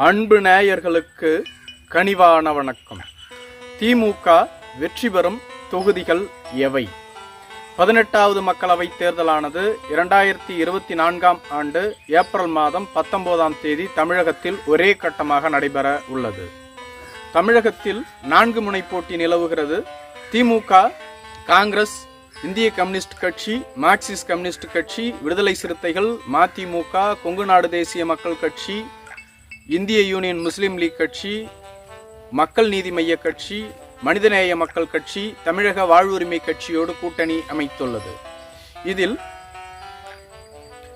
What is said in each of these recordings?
அன்பு நேயர்களுக்கு கனிவான வணக்கம். திமுக வெற்றி பெறும் தொகுதிகள் எவை? பதினெட்டாவது மக்களவைத் தேர்தலானது இரண்டாயிரத்தி இருபத்தி நான்காம் ஆண்டு ஏப்ரல் மாதம் பத்தொன்பதாம் தேதி தமிழகத்தில் ஒரே கட்டமாக நடைபெற உள்ளது. தமிழகத்தில் நான்கு முனை போட்டி நிலவுகிறது. திமுக காங்கிரஸ் இந்திய கம்யூனிஸ்ட் கட்சி மார்க்சிஸ்ட் கம்யூனிஸ்ட் கட்சி விடுதலை சிறுத்தைகள் மதிமுக கொங்கு நாடு தேசிய மக்கள் கட்சி இந்திய யூனியன் முஸ்லீம் லீக் கட்சி மக்கள் நீதி மைய கட்சி மனிதநேய மக்கள் கட்சி தமிழக வாழ்வுரிமை கட்சியோடு கூட்டணி அமைத்துள்ளது. இதில்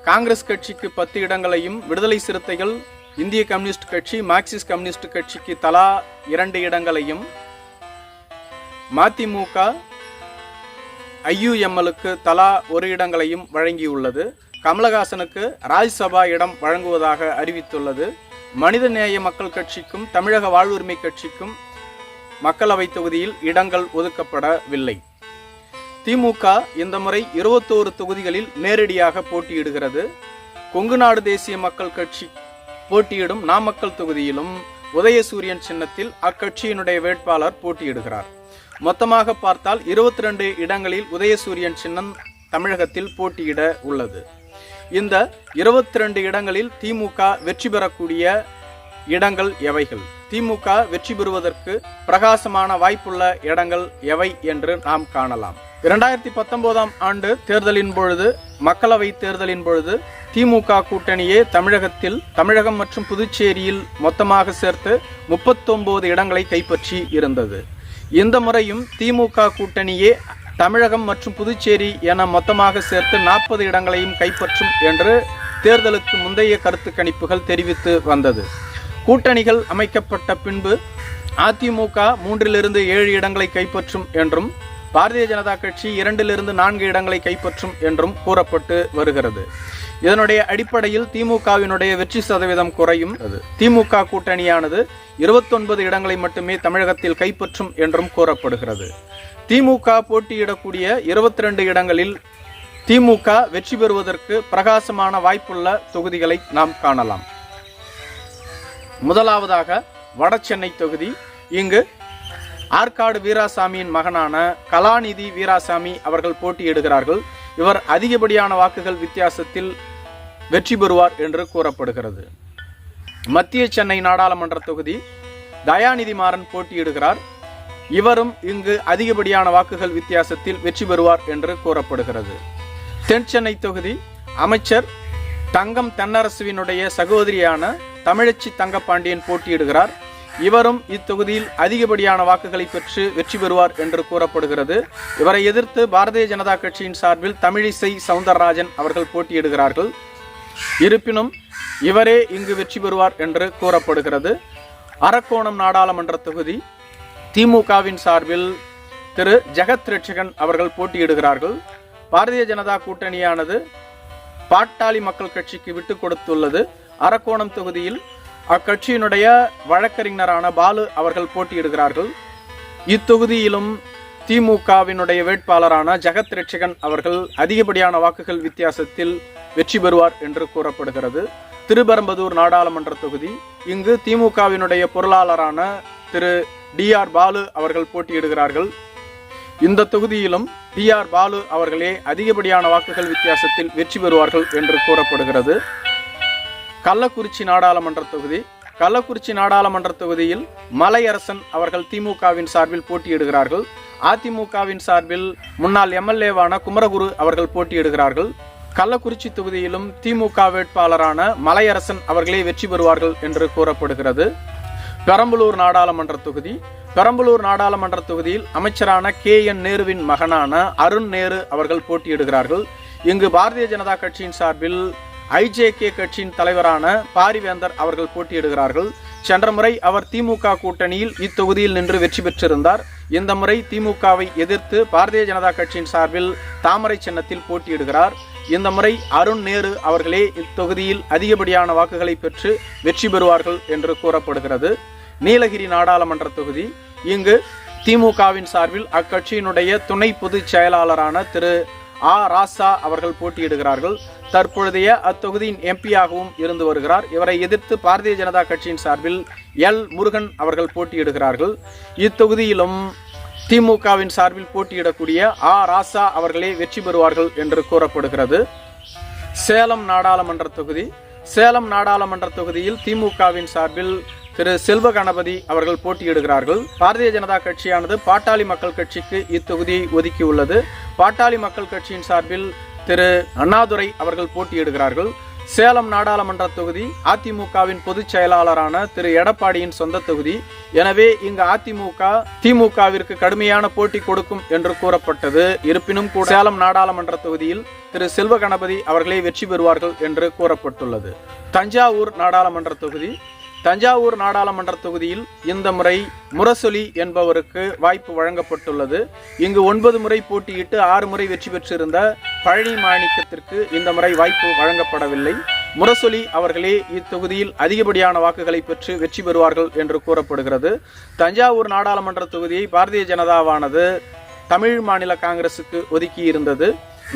காங்கிரஸ் கட்சிக்கு பத்து இடங்களையும் விடுதலை சிறுத்தைகள் இந்திய கம்யூனிஸ்ட் கட்சி மார்க்சிஸ்ட் கம்யூனிஸ்ட் கட்சிக்கு தலா இரண்டு இடங்களையும் மதிமுக ஐயுஎம்எலுக்கு தலா ஒரு இடங்களையும் வழங்கியுள்ளது. கமலஹாசனுக்கு ராஜ்சபா இடம் வழங்குவதாக அறிவித்துள்ளது. மனிதநேய மக்கள் கட்சிக்கும் தமிழக வாழ்வுரிமை கட்சிக்கும் மக்களவை தொகுதியில் இடங்கள் ஒதுக்கப்படவில்லை. திமுக இந்த முறை இருபத்தோரு தொகுதிகளில் நேரடியாக போட்டியிடுகிறது. கொங்கு நாடு தேசிய மக்கள் கட்சி போட்டியிடும் நாமக்கல் தொகுதியிலும் உதயசூரியன் சின்னத்தில் அக்கட்சியினுடைய வேட்பாளர் போட்டியிடுகிறார். மொத்தமாக பார்த்தால் இருபத்தி ரெண்டு இடங்களில் உதயசூரியன் சின்னம் தமிழகத்தில் போட்டியிட உள்ளது. இந்த இருபத்தி ரெண்டு இடங்களில் திமுக வெற்றி பெறக்கூடிய இடங்கள் எவைகள்? திமுக வெற்றி பெறுவதற்கு பிரகாசமான வாய்ப்புள்ள இடங்கள் எவை என்று நாம் காணலாம். இரண்டாயிரத்தி பத்தொன்பதாம் ஆண்டு தேர்தலின் பொழுது மக்களவை தேர்தலின் பொழுது திமுக கூட்டணியே தமிழகத்தில் தமிழகம் மற்றும் புதுச்சேரியில் மொத்தமாக சேர்த்து முப்பத்தொன்பது இடங்களை கைப்பற்றி இருந்தது. இந்த முறையும் திமுக கூட்டணியே தமிழகம் மற்றும் புதுச்சேரி என மொத்தமாக சேர்த்து நாற்பது இடங்களையும் கைப்பற்றும் என்று தேர்தலுக்கு முந்தைய கருத்து கணிப்புகள் தெரிவித்து வந்தது. கூட்டணிகள் அமைக்கப்பட்ட பின்பு அதிமுக மூன்றிலிருந்து ஏழு இடங்களை கைப்பற்றும் என்றும் பாரதிய ஜனதா கட்சி இரண்டிலிருந்து நான்கு இடங்களை கைப்பற்றும் என்றும் கூறப்பட்டு வருகிறது. இதனுடைய அடிப்படையில் திமுகவினுடைய வெற்றி சதவீதம் குறையும். திமுக கூட்டணியானது இருபத்தொன்பது இடங்களை மட்டுமே தமிழகத்தில் கைப்பற்றும் என்றும் கூறப்படுகிறது. திமுக போட்டியிடக்கூடிய இருபத்தி ரெண்டு இடங்களில் திமுக வெற்றி பெறுவதற்கு பிரகாசமான வாய்ப்புள்ள தொகுதிகளை நாம் காணலாம். முதலாவதாக வடசென்னை தொகுதி. இங்கு ஆற்காடு வீராசாமியின் மகனான கலாநிதி வீராசாமி அவர்கள் போட்டியிடுகிறார்கள். இவர் அதிகப்படியான வாக்குகள் வித்தியாசத்தில் வெற்றி பெறுவார் என்று கூறப்படுகிறது. மத்திய சென்னை நாடாளுமன்ற தொகுதி. தயாநிதி மாறன் போட்டியிடுகிறார். இவரும் இங்கு அதிகப்படியான வாக்குகள் வித்தியாசத்தில் வெற்றி பெறுவார் என்று கூறப்படுகிறது. தென் சென்னை தொகுதி அமைச்சர் தங்கம் தென்னரசுவினுடைய சகோதரியான தமிழச்சி தங்கப்பாண்டியன் போட்டியிடுகிறார். இவரும் இத்தொகுதியில் அதிகப்படியான வாக்குகளை பெற்று வெற்றி பெறுவார் என்று கூறப்படுகிறது. இவரை எதிர்த்து பாரதிய ஜனதா கட்சியின் சார்பில் தமிழிசை சவுந்தரராஜன் அவர்கள் போட்டியிடுகிறார்கள். இருப்பினும் இவரே இங்கு வெற்றி பெறுவார் என்று கூறப்படுகிறது. அரக்கோணம் நாடாளுமன்ற தொகுதி திமுகவின் சார்பில் திரு ஜெகத் ரட்சகன் அவர்கள் போட்டியிடுகிறார்கள். பாரதிய ஜனதா கூட்டணியானது பாட்டாளி மக்கள் கட்சிக்கு விட்டு கொடுத்துள்ளது. அரக்கோணம் தொகுதியில் அக்கட்சியினுடைய வழக்கறிஞரான பாலு அவர்கள் போட்டியிடுகிறார்கள். இத்தொகுதியிலும் திமுகவினுடைய வேட்பாளரான ஜெகத் ரட்சகன் அவர்கள் அதிகப்படியான வாக்குகள் வித்தியாசத்தில் வெற்றி பெறுவார் என்று கூறப்படுகிறது. திருபெரம்பதூர் நாடாளுமன்ற தொகுதி இங்கு திமுகவினுடைய பொருளாளரான திரு டி ஆர் பாலு அவர்கள் போட்டியிடுகிறார்கள். இந்த தொகுதியிலும் டி ஆர் பாலு அவர்களே அதிகப்படியான வாக்குகள் வித்தியாசத்தில் வெற்றி பெறுவார்கள் என்று கூறப்படுகிறது. கள்ளக்குறிச்சி நாடாளுமன்ற தொகுதி. கள்ளக்குறிச்சி நாடாளுமன்ற தொகுதியில் மலையரசன் அவர்கள் திமுகவின் சார்பில் போட்டியிடுகிறார்கள். அதிமுகவின் சார்பில் முன்னாள் எம்எல்ஏவான குமரகுரு அவர்கள் போட்டியிடுகிறார்கள். கள்ளக்குறிச்சி தொகுதியிலும் திமுக வேட்பாளரான மலையரசன் அவர்களே வெற்றி பெறுவார்கள் என்று கூறப்படுகிறது. பெரம்பலூர் நாடாளுமன்ற தொகுதி. பெரம்பலூர் நாடாளுமன்ற தொகுதியில் அமைச்சரான கே என் நேருவின் மகனான அருண் நேரு அவர்கள் போட்டியிடுகிறார்கள். இங்கு பாரதிய ஜனதா கட்சியின் சார்பில் ஐஜேகே கட்சியின் தலைவரான பாரிவேந்தர் அவர்கள் போட்டியிடுகிறார்கள். சென்ற முறை அவர் திமுக கூட்டணியில் இத்தொகுதியில் நின்று வெற்றி பெற்றிருந்தார். இந்த முறை திமுகவை எதிர்த்து பாரதிய ஜனதா கட்சியின் சார்பில் தாமரை சின்னத்தில் போட்டியிடுகிறார். இந்த முறை அருண் நேரு அவர்களே இத்தொகுதியில் அதிகப்படியான வாக்குகளை பெற்று வெற்றி பெறுவார்கள் என்று கூறப்படுகிறது. நீலகிரி நாடாளுமன்ற தொகுதி. இங்கு திமுகவின் சார்பில் அக்கட்சியினுடைய துணை பொதுச் செயலாளரான திரு ஆ. ராசா அவர்கள் போட்டியிடுகிறார்கள். தற்பொழுதைய அத்தொகுதியின் எம்பியாகவும் இருந்து வருகிறார். இவரை எதிர்த்து பாரதிய ஜனதா கட்சியின் சார்பில் எல். முருகன் அவர்கள் போட்டியிடுகிறார்கள். இத்தொகுதியிலும் திமுகவின் சார்பில் போட்டியிடக்கூடிய ஆ. ராசா அவர்களே வெற்றி பெறுவார்கள் என்று கூறப்படுகிறது. சேலம் நாடாளுமன்ற தொகுதி. சேலம் நாடாளுமன்ற தொகுதியில் திமுகவின் சார்பில் திரு செல்வ கணபதி அவர்கள் போட்டியிடுகிறார்கள். பாரதிய ஜனதா கட்சியானது பாட்டாளி மக்கள் கட்சிக்கு இத்தொகுதியை ஒதுக்கியுள்ளது. பாட்டாளி மக்கள் கட்சியின் சார்பில் திரு அண்ணாதுரை அவர்கள் போட்டியிடுகிறார்கள். சேலம் நாடாளுமன்ற தொகுதி அதிமுகவின் பொதுச் செயலாளரான திரு எடப்பாடியின் சொந்த தொகுதி. எனவே இங்கு அதிமுக திமுகவிற்கு கடுமையான போட்டி கொடுக்கும் என்று கூறப்பட்டது. இருப்பினும் கூட சேலம் நாடாளுமன்ற தொகுதியில் திரு செல்வ கணபதி அவர்களே வெற்றி பெறுவார்கள் என்று கூறப்பட்டுள்ளது. தஞ்சாவூர் நாடாளுமன்ற தொகுதி தஞ்சாவூர் நாடாளுமன்ற தொகுதியில் இந்த முறை முரசொலி என்பவருக்கு வாய்ப்பு வழங்கப்பட்டுள்ளது. இங்கு ஒன்பது முறை போட்டியிட்டு ஆறு முறை வெற்றி பெற்றிருந்த பழனி மாணிக்கத்திற்கு இந்த முறை வாய்ப்பு வழங்கப்படவில்லை. முரசொலி அவர்களே இத்தொகுதியில் அதிகப்படியான வாக்குகளை பெற்று வெற்றி பெறுவார்கள் என்று கூறப்படுகிறது. தஞ்சாவூர் நாடாளுமன்ற தொகுதியை பாரதிய ஜனதாவானது தமிழ் மாநில காங்கிரசுக்கு ஒதுக்கி இருந்தது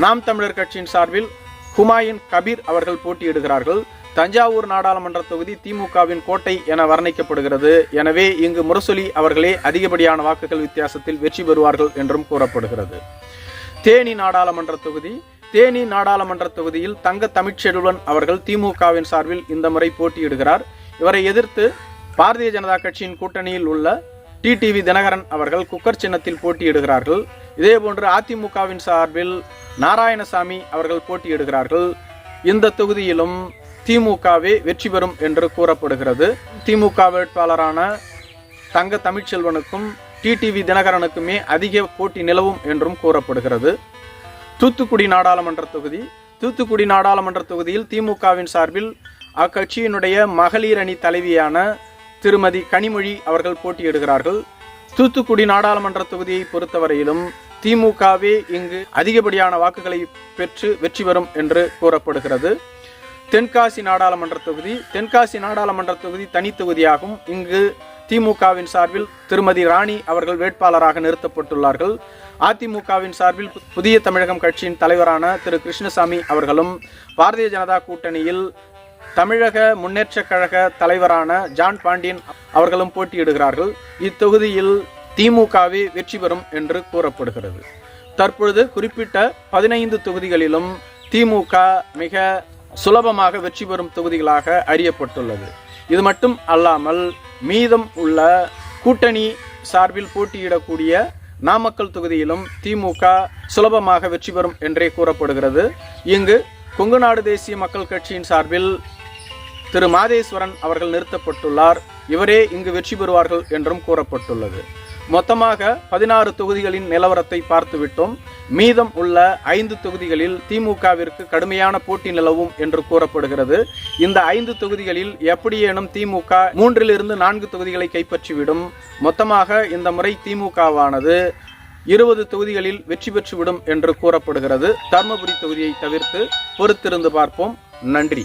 நாம் தமிழர் கட்சியின் சார்பில் ஹுமாயூன் கபீர் அவர்கள் போட்டியிடுகிறார்கள். தஞ்சாவூர் நாடாளுமன்ற தொகுதி திமுகவின் கோட்டை என வர்ணிக்கப்படுகிறது. எனவே இங்கு முரசொலி அவர்களே அதிகப்படியான வாக்குகள் வித்தியாசத்தில் வெற்றி பெறுவார்கள் என்றும் கூறப்படுகிறது. தேனி நாடாளுமன்ற தொகுதி. தேனி நாடாளுமன்ற தொகுதியில் தங்க தமிழ்ச்செல்வன் அவர்கள் திமுகவின் சார்பில் இந்த முறை போட்டியிடுகிறார். இவரை எதிர்த்து பாரதிய ஜனதா கட்சியின் கூட்டணியில் உள்ள டிடிவி தினகரன் அவர்கள் குக்கர் சின்னத்தில் போட்டியிடுகிறார்கள். இதேபோன்று அதிமுகவின் சார்பில் நாராயணசாமி அவர்கள் போட்டியிடுகிறார்கள். இந்த தொகுதியிலும் திமுகவே வெற்றி பெறும் என்று கூறப்படுகிறது. திமுக வேட்பாளரான தங்க தமிழ்ச்செல்வனுக்கும் டிடிவி தினகரனுக்குமே அதிக போட்டி நிலவும் என்றும் கூறப்படுகிறது. தூத்துக்குடி நாடாளுமன்ற தொகுதி. தூத்துக்குடி நாடாளுமன்ற தொகுதியில் திமுகவின் சார்பில் அக்கட்சியினுடைய மகளிர் அணி தலைவியான திருமதி கனிமொழி அவர்கள் போட்டியிடுகிறார்கள். தூத்துக்குடி நாடாளுமன்ற தொகுதியை பொறுத்தவரையிலும் திமுகவே இங்கு அதிகப்படியான வாக்குகளை பெற்று வெற்றி பெறும் என்று கூறப்படுகிறது. தென்காசி நாடாளுமன்ற தொகுதி தென்காசி நாடாளுமன்ற தொகுதி தனி தொகுதியாகும். இங்கு திமுகவின் சார்பில் திருமதி ராணி அவர்கள் வேட்பாளராக நிறுத்தப்பட்டுள்ளார்கள். அதிமுகவின் சார்பில் புதிய தமிழகம் கட்சியின் தலைவரான திரு கிருஷ்ணசாமி அவர்களும் பாரதிய ஜனதா கூட்டணியில் தமிழக முன்னேற்றக் கழக தலைவரான ஜான் பாண்டியன் அவர்களும் போட்டியிடுகிறார்கள். இத்தொகுதியில் திமுகவே வெற்றி பெறும் என்று கூறப்படுகிறது. தற்பொழுது குறிப்பிட்ட பதினைந்து தொகுதிகளிலும் திமுக மிக சுலபமாக வெற்றி பெறும் தொகுதிகளாக அறியப்பட்டுள்ளது. இது மட்டும் அல்லாமல் மீதம் உள்ள கூட்டணி சார்பில் போட்டியிடக்கூடிய நாமக்கல் தொகுதியிலும் திமுக சுலபமாக வெற்றி பெறும் என்றே கூறப்படுகிறது. இங்கு கொங்குநாடு தேசிய மக்கள் கட்சியின் சார்பில் திரு. மாதேஸ்வரன் அவர்கள் நிறுத்தப்பட்டுள்ளார். இவரே இங்கு வெற்றி பெறுவார்கள் என்றும் கூறப்பட்டுள்ளது. மொத்தமாக பதினாறு தொகுதிகளின் நிலவரத்தை பார்த்துவிட்டோம். மீதம் உள்ள ஐந்து தொகுதிகளில் திமுகவிற்கு கடுமையான போட்டி நிலவும் என்று கூறப்படுகிறது. இந்த ஐந்து தொகுதிகளில் எப்படியேனும் திமுக மூன்றிலிருந்து நான்கு தொகுதிகளை கைப்பற்றிவிடும். மொத்தமாக இந்த முறை திமுகவானது இருபது தொகுதிகளில் வெற்றி பெற்றுவிடும் என்று கூறப்படுகிறது. தர்மபுரி தொகுதியை தவிர்த்து பொறுத்திருந்து பார்ப்போம். நன்றி.